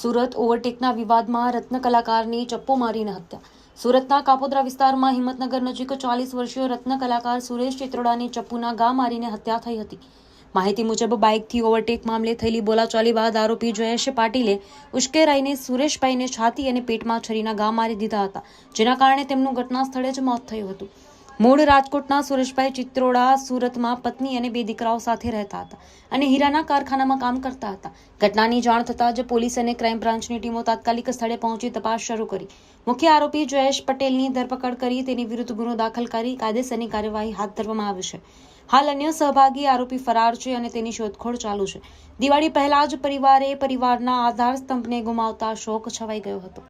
સુરત ઓવરટેકના વિવાદમાં રત્ન કલાકારની ચપ્પો મારીને હત્યા. સુરતના કાપોદ્રા વિસ્તારમાં હિંમતનગર નજીક ચાલીસ વર્ષીય રત્ન કલાકાર સુરેશ ચિત્રોડાની ચપ્પુના ગા મારીને હત્યા થઈ હતી. માહિતી મુજબ બાઇકથી ઓવરટેક મામલે થયેલી બોલાચાલી બાદ આરોપી જયેશ પાટીલે ઉશ્કેરાઈને સુરેશભાઈને છાતી અને પેટમાં છરીના ગા મારી દીધા હતા, જેના કારણે તેમનું ઘટના સ્થળે જ મોત થયું હતું. મૂળ રાજકોટના સુરેશભાઈ ચિત્રોડા સુરતમાં પત્ની અને બે દીકરાઓ સાથે રહેતા હતા અને હીરાના કારખાનામાં કામ કરતા હતા. ઘટનાની જાણ થતાં જ પોલીસ અને ક્રાઇમ બ્રાન્ચની ટીમો તાત્કાલિક સ્થળે પહોંચી તપાસ શરૂ કરી. મુખ્ય આરોપી જયેશ પટેલની ધરપકડ કરી તેની વિરુદ્ધ ગુનો દાખલ કરી કાયદેસરની કાર્યવાહી હાથ ધરવામાં આવી છે. હાલ અન્ય સહભાગી આરોપી ફરાર છે અને તેની શોધખોળ ચાલુ છે. દિવાળી પહેલા જ પરિવારે પરિવારના આધાર સ્તંભને ગુમાવતા શોક છવાઈ ગયો હતો.